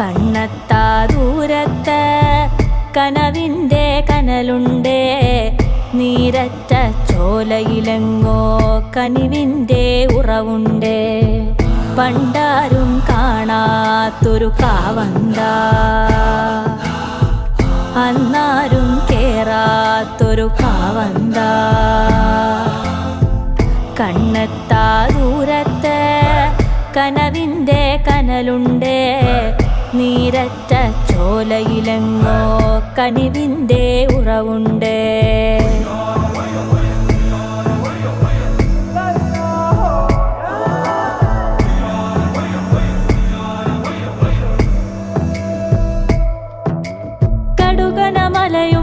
കണ്ണത്താ ദൂരത്ത് കനവിന്റെ കനലുണ്ടേ നീരറ്റ ചോലയിലെങ്ങോ കനിവിന്റെ ഉറവുണ്ടേ. പണ്ടാരും കാണാത്തൊരു കാവന്ത അന്നാരും കേറാത്തൊരു കാവന്ത. കണ്ണെത്താ ദൂരത്ത് കനവിന്റെ കനലുണ്ടേ നീരറ്റ ചോലയിലെങ്ങോ കനിവിന്റെ ഉറവുണ്ട്. കടുകണമലയോ